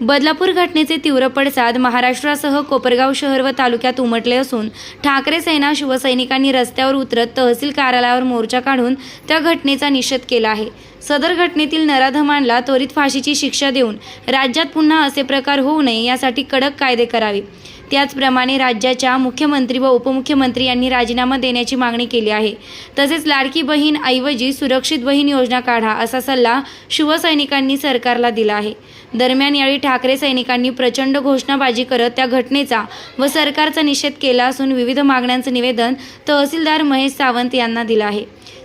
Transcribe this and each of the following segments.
बदलापूर घटनेचे तीव्र पडसाद महाराष्ट्रासह कोपरगाव शहर व तालुक्यात उमटले असून ठाकरे सेना शिवसैनिकांनी रस्त्यावर उतरत तहसील कार्यालयावर मोर्चा काढून त्या घटनेचा निषेध केला आहे. सदर घटनेतील नराधमांना त्वरित फाशीची शिक्षा देऊन राज्यात पुन्हा असे प्रकार होऊ नये यासाठी कडक कायदे करावे. त्याचप्रमाणे राज्याच्या मुख्यमंत्री व उपमुख्यमंत्री यांनी राजीनामा देण्याची मागणी केली आहे. तसेच लाडकी बहीण ऐवजी सुरक्षित बहीण योजना काढा असा सल्ला शिवसैनिकांनी सरकारला दिला आहे. दरम्यान यावेळी ठाकरे सैनिकांनी प्रचंड घोषणाबाजी करत त्या घटनेचा व सरकारचा निषेध केला असून विविध मागण्यांचं निवेदन तहसीलदार महेश सावंत यांना दिलं आहे.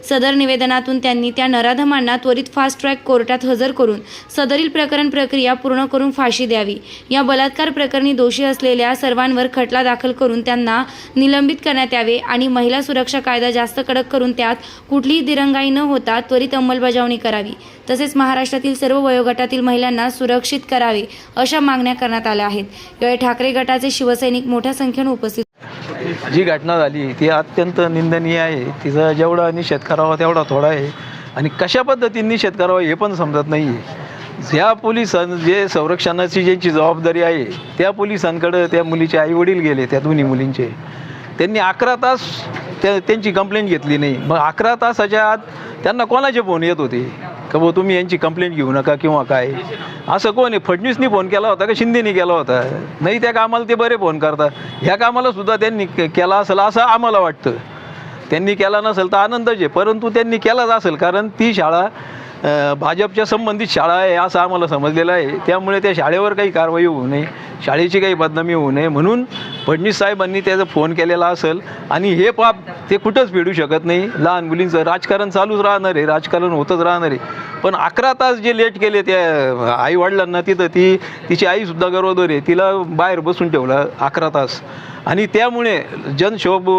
सदर निवेदनातून त्यांनी त्या नराधमांना त्वरित फास्ट ट्रॅक कोर्टात हजर करून सदरील प्रकरण प्रक्रिया पूर्ण करून फाशी द्यावी. या बलात्कार प्रकरणी दोषी असलेल्या सर्वांवर खटला दाखल करून त्यांना निलंबित करण्यात यावे आणि महिला सुरक्षा कायदा जास्त कडक करून त्यात कुठलीही दिरंगाई न होता त्वरित अंमलबजावणी करावी. तसेच महाराष्ट्रातील सर्व वयोगटातील महिलांना सुरक्षित करावे अशा मागण्या करण्यात आल्या आहेत. यावेळी ठाकरे गटाचे शिवसैनिक मोठ्या संख्येने उपस्थित जी घटना झाली ती अत्यंत निंदनीय आहे. तिचा जेवढा निषेध करावा तेवढा थोडा आहे. आणि कशा पद्धतीने निषेध करावा हे पण समजत नाही आहे ज्या पोलिसां जे संरक्षणाची ज्यांची जबाबदारी आहे त्या पोलिसांकडं त्या मुलीचे आईवडील गेले त्या दोन्ही मुलींचे. त्यांनी अकरा तास त्या त्यांची कंप्लेंट घेतली नाही. मग अकरा तासाच्या आत त्यांना कोणाचे फोन येत होते? का भाऊ तुम्ही यांची कंप्लेंट घेऊ नका किंवा काय? असं कोण आहे? फडणवीसनी फोन केला होता का शिंदेनी केला होता? नाही त्या कामाला ते बरे फोन करतात ह्या कामाला सुद्धा त्यांनी के- केला असेल असं आम्हाला वाटतं. त्यांनी केला नसेल तर आनंदच आहे. परंतु त्यांनी केलाच असेल कारण ती शाळा भाजपच्या संबंधित शाळा आहे असं आम्हाला समजलेलं आहे. त्यामुळे त्या शाळेवर काही कारवाई होऊ नये शाळेची काही बदनामी होऊ नये म्हणून फडणवीस साहेबांनी त्याचा फोन केलेला असेल. आणि हे पाप ते कुठंच फेडू शकत नाही. लहान मुलींचं राजकारण चालूच राहणार आहे राजकारण होतच राहणार आहे. पण अकरा तास जे लेट केले त्या आई वडिलांना तिथं ती तिची आईसुद्धा गरोदर आहे. तिला बाहेर बसून ठेवलं अकरा तास. आणि त्यामुळे जनशोभ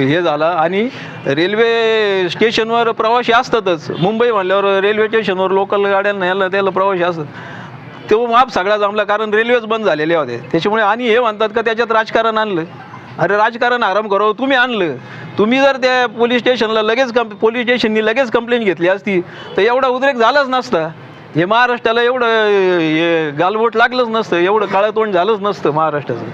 हे झाला. आणि रेल्वे स्टेशनवर प्रवासी असतातच. मुंबई म्हणल्यावर रेल्वे स्टेशनवर लोकल गाड्यांना याला त्याला प्रवासी असतात. तो माप सगळा जमला कारण रेल्वेच बंद झालेल्या होत्या त्याच्यामुळे आणि हे म्हणतात का त्याच्यात राजकारण आणलं. अरे राजकारण आराम करावं तुम्ही आणलं. तुम्ही जर त्या पोलीस स्टेशनला लगेच कंप पोलीस स्टेशननी लगेच कंप्लेंट घेतली असती तर एवढा उद्रेक झालाच नसता. हे महाराष्ट्राला एवढं हे गालबोट लागलंच नसतं एवढं काळं तोंड झालंच नसतं महाराष्ट्राचं.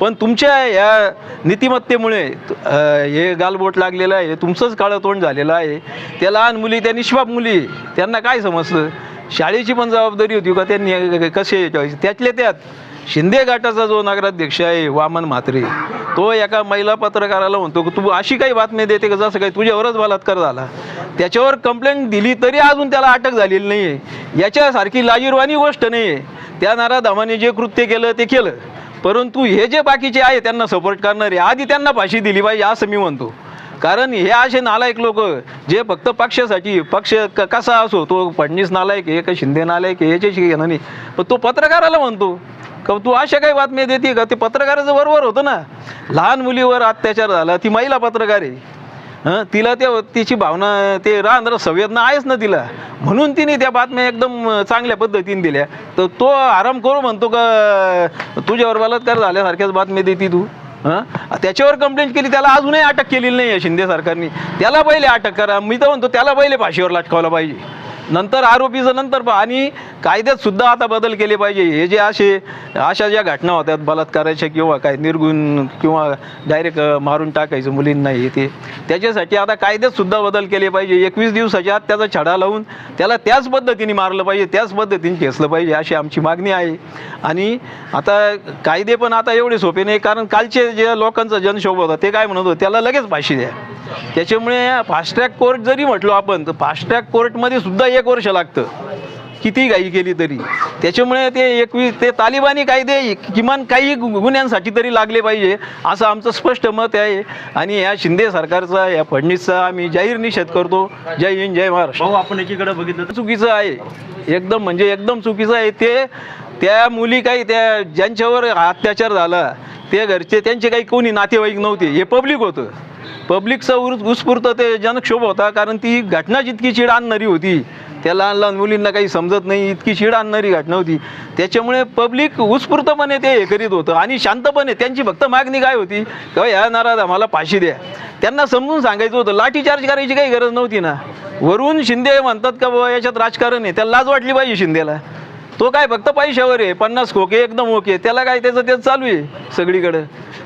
पण तुमच्या या नीतिमत्तेमुळे हे गालबोट लागलेलं आहे तुमचंच काळं तोंड झालेलं आहे. त्या लहान मुली त्या निष्पाप मुली त्यांना काय समजतं? शाळेची पण जबाबदारी होती का? त्यांनी कसे त्यातल्या त्यात शिंदे गटाचा जो नगराध्यक्ष आहे वामन म्हात्रे तो एका महिला पत्रकाराला म्हणतो की तू अशी काही बातमी देते का जसं काही तुझ्यावरच बलात्कार झाला? त्याच्यावर कंप्लेंट दिली तरी अजून त्याला अटक झालेली नाही आहे याच्यासारखी लाजीरवाणी गोष्ट नाही आहे त्या नाराधामाने जे कृत्य केलं ते केलं. परंतु हे जे बाकीचे आहे त्यांना सपोर्ट करणारे आधी त्यांना फाशी दिली पाहिजे असं मी म्हणतो. कारण हे असे नालायक लोक जे फक्त पक्षासाठी पक्ष क कसा असो तो फडणीस नालायक आहे का शिंदे नालायक आहे याच्याशी घेणार नाही. पण तो पत्रकाराला म्हणतो का तू अशा काही बातम्या देते का? ते पत्रकाराचं बरोबर होतं ना. लहान मुलीवर अत्याचार झाला ती महिला पत्रकार आहे. हं तिला त्या तिची भावना ते राहणार संवेदना आहेच ना तिला. म्हणून तिने त्या बातम्या एकदम चांगल्या पद्धतीने दिल्या. तर तो आराम करू म्हणतो का तुझ्यावर बलात्कार झाल्यासारख्याच बातम्या देते तू? हां? त्याच्यावर कंप्लेंट केली त्याला अजूनही अटक केलेली नाही आहे शिंदे सरकारने. त्याला पहिले अटक करा. मी तर म्हणतो त्याला पहिले फाशीवर लटकावला पाहिजे. नंतर आरोपीचं नंतर पहा. आणि कायद्यात सुद्धा आता बदल केले पाहिजे. हे जे असे अशा ज्या घटना होत्यात बलात्काराच्या किंवा काय निर्गुण किंवा डायरेक्ट मारून टाकायचं मुलींना हे ते त्याच्यासाठी आता कायद्यात सुद्धा बदल केले पाहिजे. एकवीस दिवसाच्या आत त्याचा छडा लावून त्याला त्याच पद्धतीने मारलं पाहिजे त्याच पद्धतीने ठेसलं पाहिजे अशी आमची मागणी आहे. आणि आता कायदे पण आता एवढे सोपे नाही कारण कालचे जे लोकांचा जनशोभ होता ते काय म्हणत होते त्याला लगेच फाशी द्या. त्याच्यामुळे फास्ट ट्रॅक कोर्ट जरी म्हटलो आपण तर फास्ट ट्रॅक कोर्टमध्ये सुद्धा एक वर्ष लागतं. किती घाई केली तरी. त्याच्यामुळे ते एकवीस ते तालिबानी कायदे किमान काही गुन्ह्यांसाठी तरी लागले पाहिजे असं आमचं स्पष्ट मत आहे. आणि या शिंदे सरकारचा या फडणवीसचा आम्ही जाहीर निषेध करतो. जय हिंद जय महाराष्ट्र. भाऊ आपण एकीकडे बघितलं चुकीचं आहे. एकदम म्हणजे एकदम चुकीचं आहे. ते त्या मुली काही त्या ज्यांच्यावर अत्याचार झाला ते घरचे त्यांचे काही कोणी नातेवाईक नव्हते. हे पब्लिक होतं. पब्लिकचा उत्स्फूर्त ते जनक्षोभ होता कारण ती घटना जितकी चीड आणणारी होती त्या लहान लहान मुलींना काही समजत नाही इतकी शिड आणणारी घटना होती. त्याच्यामुळे पब्लिक उत्स्फूर्तपणे ते हे करीत होतं आणि शांतपणे त्यांची फक्त मागणी काय होती? का या नाराज आम्हाला फाशी द्या. त्यांना समजून सांगायचं होतं लाठीचार्ज करायची काही गरज नव्हती ना. वरून शिंदे म्हणतात का बाबा याच्यात राजकारण आहे त्याला लाज वाटली पाहिजे शिंदेला. तो काय फक्त पैशावर आहे. पन्नास खोके एकदम ओके. त्याला काय त्याचं तेच चालू आहे सगळीकडं.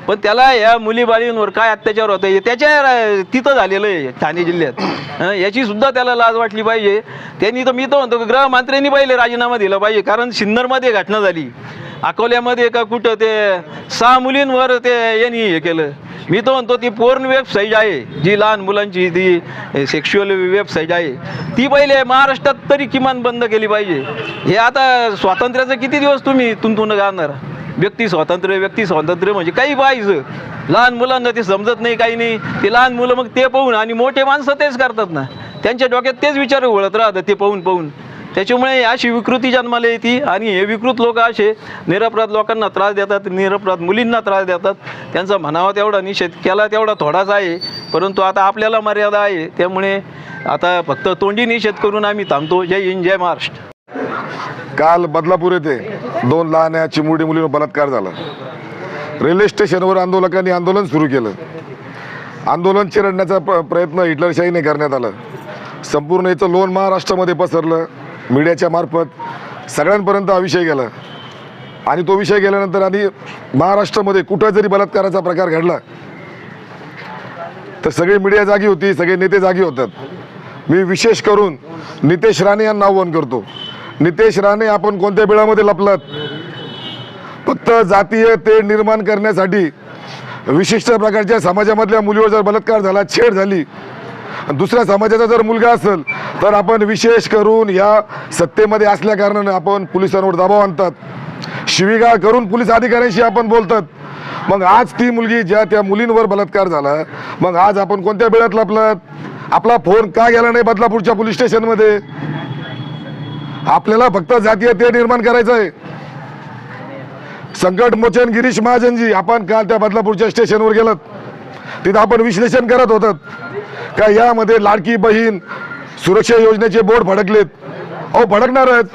पण त्याला या मुली बाळींवर काय अत्याचार होतं आहे त्याच्या तिथं झालेलं आहे ठाणे जिल्ह्यात. याची सुद्धा त्याला लाज वाटली पाहिजे. त्यांनी तर मी तर म्हणतो गृहमंत्र्यांनी पहिले राजीनामा दिला पाहिजे कारण सिन्नरमध्ये घटना झाली. अकोल्यामध्ये का कुठं ते सहा मुलींवर ते यांनी हे केलं. मी तो म्हणतो ती पोर्न वेबसाईट आहे जी लहान मुलांची ती सेक्शुअल वेबसाईट आहे. ती पहिले महाराष्ट्रात तरी किमान बंद केली पाहिजे. हे आता स्वातंत्र्याचं किती दिवस तुम्ही तुमतून गाणार व्यक्ती स्वातंत्र्य व्यक्ती स्वातंत्र्य म्हणजे काही पाहायचं लहान मुलांना ते समजत नाही काही नाही. ते लहान मुलं मग ते पाहून आणि मोठे माणसं तेच करतात ना. त्यांच्या डोक्यात तेच विचार वळत राहतात ते पाहून पाहून. त्याच्यामुळे अशी विकृती जन्माला येते आणि हे विकृत लोक असे निरपराध लोकांना त्रास देतात निरपराध मुलींना त्रास देतात. त्यांचा म्हणावा तेवढा निषेध केला तेवढा थोडाच आहे. परंतु आता आपल्याला मर्यादा आहे. त्यामुळे आता फक्त तोंडी निषेध करून आम्ही थांबतो. जय हिंद जय महाराष्ट्र. काल बदलापूर येथे दोन लहान चिमुरडी मुलीवर बलात्कार झाला. रेल्वे स्टेशनवर आंदोलकांनी आंदोलन सुरू केलं. आंदोलन चिरडण्याचा प प्रयत्न हिटलरशाहीने करण्यात आला. संपूर्ण याचं लोन महाराष्ट्रामध्ये पसरलं. मीडियाच्या मार्फत सगळ्यांपर्यंत हा विषय गेला. आणि तो विषय गेल्यानंतर आणि महाराष्ट्रामध्ये कुठं जरी बलात्काराचा प्रकार घडला तर सगळी मीडिया जागी होती सगळे नेते जागी होतात. मी विशेष करून नितेश राणे यांना आव्हान करतो. नितेश राणे आपण कोणत्या बिळामध्ये लपलात? फक्त जातीय तेढ निर्माण करण्यासाठी विशिष्ट प्रकारच्या समाजामधल्या मुलीवर जर बलात्कार झाला छेड झाली दुसऱ्या समाजाचा जर मुलगा असेल तर आपण विशेष करून या सत्तेमध्ये असल्या कारणाने आपण पोलिसांवर दबाव आणतात. शिवीगाळ करून पोलीस अधिकाऱ्यांशी आपण बोलतात. मग आज ती मुलगी ज्या त्या मुलींवर बलात्कार झाला मग आज आपण कोणत्या वेळात लपलात? आपला फोन का गेला नाही बदलापूरच्या पोलीस स्टेशनमध्ये? आपल्याला फक्त जातीय ते निर्माण करायचं आहे संकट मोचन गिरीश महाजनजी आपण काल त्या बदलापूरच्या स्टेशनवर गेलात. तिथं आपण विश्लेषण करत होतात. का यामध्ये लाडकी बहीण सुरक्षा योजनेचे बोर्ड भडकलेत? अहो भडकणारच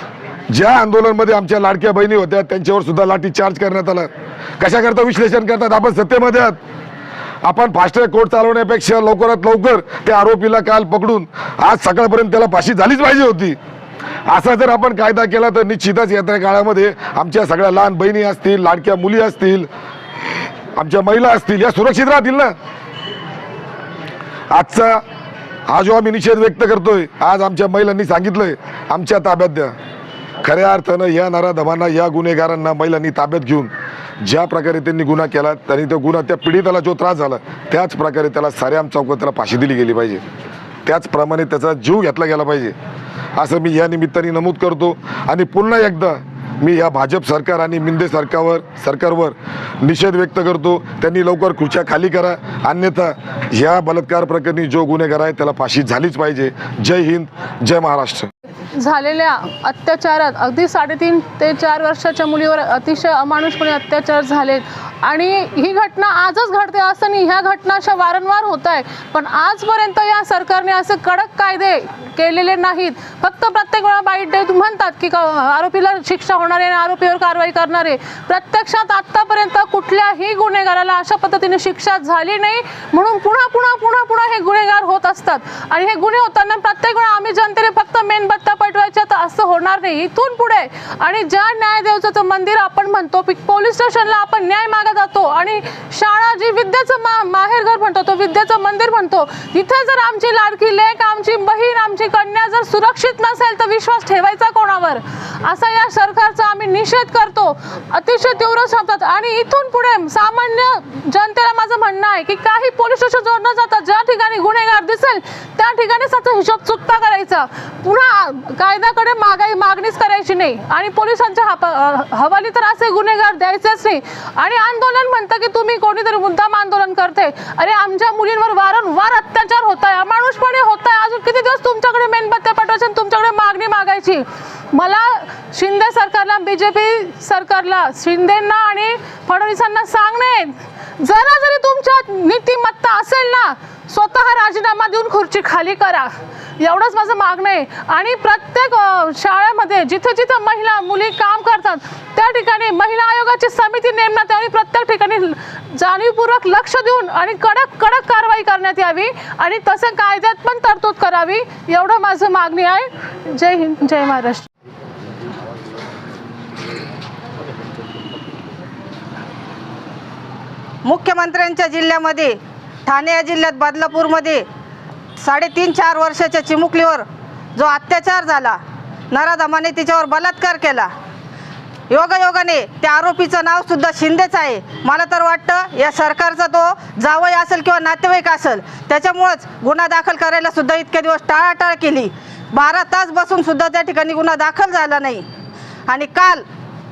ज्या आंदोलनमध्ये आमच्या लाडक्या बहिणी होत्या त्यांच्यावर सुद्धा लाठी चार्ज करण्यात आला. कशाकरता विश्लेषण करतात? आपण सत्तेमध्ये आहात. आपण फास्टॅग कोर्ट चालवण्यापेक्षा लवकरात लवकर त्या आरोपीला काल पकडून आज सकाळपर्यंत त्याला फाशी झालीच पाहिजे होती. असा जर आपण कायदा केला तर निश्चितच येत्या काळामध्ये आमच्या सगळ्या लहान बहिणी असतील लाडक्या मुली असतील आमच्या महिला असतील या सुरक्षित राहतील ना? आजचा हा जो आम्ही निषेध व्यक्त करतोय आज आमच्या महिलांनी सांगितलंय आमच्या ताब्यात द्या. खऱ्या अर्थानं या नराधमांना या गुन्हेगारांना महिलांनी ताब्यात घेऊन ज्या प्रकारे त्यांनी गुन्हा केला त्यांनी तो गुन्हा त्या पीडिताला जो त्रास झाला त्याच प्रकारे त्याला साऱ्याम चौकात त्याला फाशी दिली गेली पाहिजे. त्याचप्रमाणे त्याचा जीव घेतला गेला पाहिजे. असं मी या निमित्ताने नमूद करतो. आणि पुन्हा एकदा मी या भाजप सरकार आणि मिंदे सरकारवर सरकारवर निषेध व्यक्त करतो. त्यांनी लवकर खुर्च्या खाली करा. अन्यथा या बलात्कार प्रकरणी जो गुन्हेगार आहे त्याला फाशी झालीच पाहिजे. जय हिंद जय महाराष्ट्र. झालेल्या अत्याचारात अगदी साडेतीन ते चार वर्षाच्या मुलीवर अतिशय अमानुषपणे अत्याचार झालेत. आणि ही घटना आजच घडते असं नाही. ह्या घटना अशा वारंवार होत आहे. पण आजपर्यंत या सरकारने असे कडक कायदे केलेले नाहीत. फक्त प्रत्येक वेळा बाईट डे म्हणतात की आरोपीला शिक्षा होणार आहे आणि आरोपीवर कारवाई करणार. आहे प्रत्यक्षात आत्तापर्यंत कुठल्याही गुन्हेगाराला अशा पद्धतीने शिक्षा झाली नाही. म्हणून पुन्हा पुन्हा पुन्हा पुन्हा हे गुन्हेगार होत असतात. आणि हे गुन्हे होताना प्रत्येक वेळा आम्ही जनतेने फक्त मेणबत्त्या पटवायच्या तर असं होणार नाही. इथून पुढे. आणि ज्या न्यायदेवचं मंदिर आपण म्हणतो पोलीस स्टेशनला आपण न्याय मागा जातो आणि शाळा जी विद्येचं मा माहेरघर म्हणतो तो विद्येचं मंदिर म्हणतो इथे जर आमची लाडकी लेख आमची बहीण आमची कन्या जर सुरक्षित नसेल तर विश्वास सरकार असा या सरकारचा आम्ही निषेध करतो. अतिशय तीव्र शब्दात आणि इथून पुढे सामान्य जनतेला माझं म्हणणं आहे की काही पोलीस स्टेशन जोड न जाता ज्या ठिकाणी गुन्हेगार दिसेल त्या ठिकाणी त्याचा हिशोब चुकता करायचा. पुन्हा कायद्याकडे मागाई मागणीच करायची नाही. आणि पोलिसांच्या हवाली तर असे गुन्हेगार द्यायचेच नाही. आणि आंदोलन म्हणतं की तुम्ही कोणीतरी मुद्दाम आंदोलन करते. अरे आमच्या मुलींवर वारंवार अत्याचार होत आहे अमानुषपणे होत आहे अजून किती दिवस तुमच्याकडे मेणबत्त्या पाठवायच्या तुमच्याकडे मागणी मागायची? मला शिंदे सरकारला बी जे पी सरकारला शिंदेंना आणि फडणवीसांना सांगणे जरा जरी तुमच्यात नीतिमत्ता असेल ना स्वतः राजीनामा देऊन खुर्ची खाली करा. एवढंच माझं मागणं आहे. आणि प्रत्येक शाळेमध्ये जिथे जिथं महिला मुली काम करतात त्या ठिकाणी महिला आयोगाची समिती नेमण्यात यावी प्रत्येक ठिकाणी जाणीवपूर्वक लक्ष देऊन आणि कडक कडक कारवाई करण्यात यावी आणि तसं कायद्यात पण तरतूद करावी एवढं माझं मागणी आहे. जय हिंद जय महाराष्ट्र. मुख्यमंत्र्यांच्या जिल्ह्यामध्ये ठाणे या जिल्ह्यात बदलापूरमध्ये साडेतीन चार वर्षाच्या चिमुकलीवर जो अत्याचार झाला नराधमाने तिच्यावर बलात्कार केला. योगायोगाने त्या आरोपीचं नावसुद्धा शिंदेच आहे. मला तर वाटतं या सरकारचा तो जावई असेल किंवा नातेवाईक असेल त्याच्यामुळंच गुन्हा दाखल करायला सुद्धा इतके दिवस टाळाटाळ केली. बारा तास बसून सुद्धा त्या ठिकाणी गुन्हा दाखल झाला नाही. आणि काल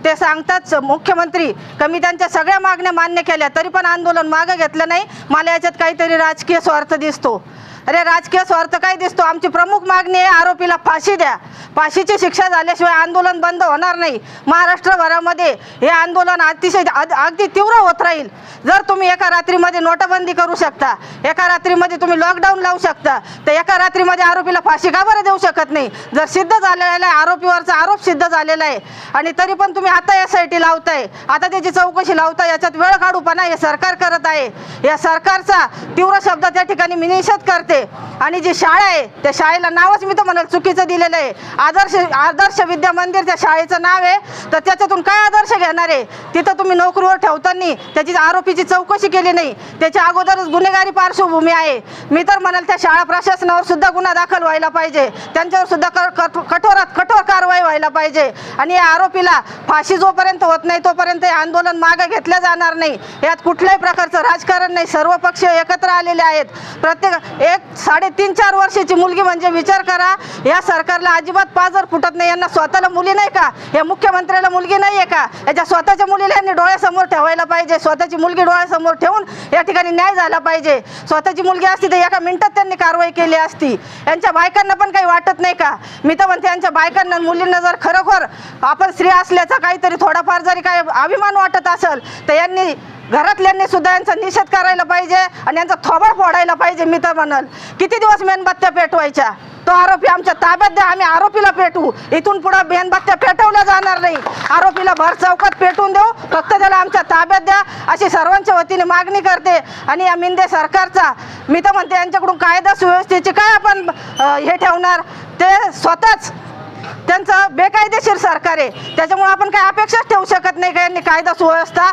ते सांगतात मुख्यमंत्री कमी त्यांच्या सगळ्या मागण्या मान्य केल्या तरी पण आंदोलन मागं घेतलं नाही. मला याच्यात काहीतरी राजकीय स्वार्थ दिसतो. अरे राजकीय स्वार्थ काय दिसतो? आमची प्रमुख मागणी आहे आरोपीला फाशी द्या. फाशीची शिक्षा झाल्याशिवाय आंदोलन बंद होणार नाही. महाराष्ट्रभरामध्ये हे आंदोलन अतिशय अगदी तीव्र होत राहील. जर तुम्ही एका रात्रीमध्ये नोटाबंदी करू शकता एका रात्रीमध्ये तुम्ही लॉकडाऊन लावू शकता तर एका रात्रीमध्ये आरोपीला फाशी का बरं देऊ शकत नाही? जर सिद्ध झालेला आहे आरोपीवरचा आरोप सिद्ध झालेला आहे आणि तरी पण तुम्ही आता एस आय टी लावताय आता त्याची चौकशी लावताय याच्यात वेळ काढूपणा हे सरकार करत आहे. या सरकारचा तीव्र शब्द त्या ठिकाणी मी निषेध करते. आणि जी शाळा आहे त्या शाळेला नावच मी तर म्हणाल चुकीचं दिलेलं आहे. आदर्श आदर्श विद्या मंदिर त्या शाळेचं नाव आहे. तर त्याच्यातून काय आदर्श घेणार आहे? तिथं तुम्ही नोकरीवर ठेवताना त्याची आरोपीची चौकशी केली नाही. त्याच्या अगोदरच गुन्हेगारी पार्श्वभूमी आहे. मी तर म्हणाल त्या शाळा प्रशासनावर सुद्धा गुन्हा दाखल व्हायला पाहिजे. त्यांच्यावर सुद्धा कठोरात कठोर कारवाई व्हायला पाहिजे. आणि या आरोपीला फाशी जोपर्यंत होत नाही तोपर्यंत हे आंदोलन मागे घेतलं जाणार नाही. यात कुठल्याही प्रकारचं राजकारण नाही. सर्व पक्ष एकत्र आलेले आहेत. प्रत्येक एक साडेतीन चार वर्षाची मुलगी म्हणजे विचार करा या सरकारला अजिबात पाजर फुटत नाही. यांना स्वतःला मुली नाही का? या मुख्यमंत्र्याला मुलगी नाही आहे का? याच्या स्वतःच्या मुलीला यांनी डोळ्यासमोर ठेवायला पाहिजे. स्वतःची मुलगी डोळ्यासमोर ठेवून या ठिकाणी न्याय झाला पाहिजे. स्वतःची मुलगी असती तर एका मिनिटात त्यांनी कारवाई केली असती. यांच्या बायकांना पण काही वाटत नाही का? मी तर म्हणते यांच्या बायकांना मुलींना जर खरोखर आपण स्त्री असल्याचा काहीतरी थोडाफार जरी काय अभिमान वाटत असेल तर यांनी घरातल्यांनी सुद्धा यांचा निषेध करायला पाहिजे आणि यांचा थोबाड फोडायला पाहिजे मी तर म्हणाल. किती दिवस मेणबत्त्या पेटवायच्या? तो आरोपी आमच्या ताब्यात द्या आम्ही आरोपीला पेटवू. इथून पुढे मेणबत्त्या पेटवल्या जाणार नाही. आरोपीला भर चौकात पेटवून देऊ फक्त त्याला आमच्या ताब्यात द्या अशी सर्वांच्या वतीने मागणी करते. आणि या मिंदे सरकारचा मी तर म्हणते यांच्याकडून कायदा सुव्यवस्थेची काय आपण हे ठेवणार? ते स्वतःच त्यांचं बेकायदेशीर सरकार आहे. त्याच्यामुळे आपण काही अपेक्षाच ठेवू शकत नाही का? यांनी कायदा सुव्यवस्था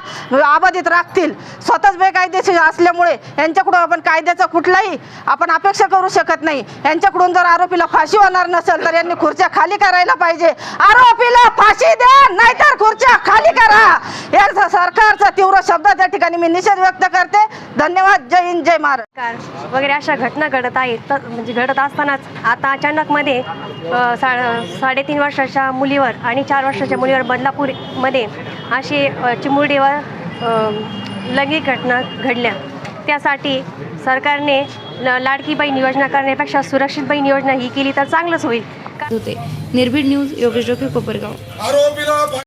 अबाधित राखतील. स्वतःच बेकायदेशीर असल्यामुळे यांच्याकडून आपण कायद्याचा कुठलाही आपण अपेक्षा करू शकत नाही. यांच्याकडून जर आरोपीला फाशी होणार नसेल तर यांनी खुर्च्या खाली करायला पाहिजे. आरोपीला फाशी द्या नाहीतर खुर्च्या खाली करा. यांचा सरकारचा तीव्र शब्द त्या ठिकाणी मी निषेध व्यक्त करते. धन्यवाद. जय हिंद जय महाराज वगैरे अशा घटना घडत आहेत. तर म्हणजे घडत असतानाच आता अचानकमध्ये मध्ये साडेतीन वर्षाच्या मुलीवर आणि चार वर्षाच्या मुलीवर बदलापूरमध्ये अशी चिमुरडीवर लैंगिक घटना घडल्या. त्यासाठी सरकारने ल- लाडकी बहीण योजना करण्यापेक्षा सुरक्षित बहीण योजना ही केली तर चांगलंच होईल. होते. निर्भीड न्यूज योगेश डोके कोपरगाव. आरोपीला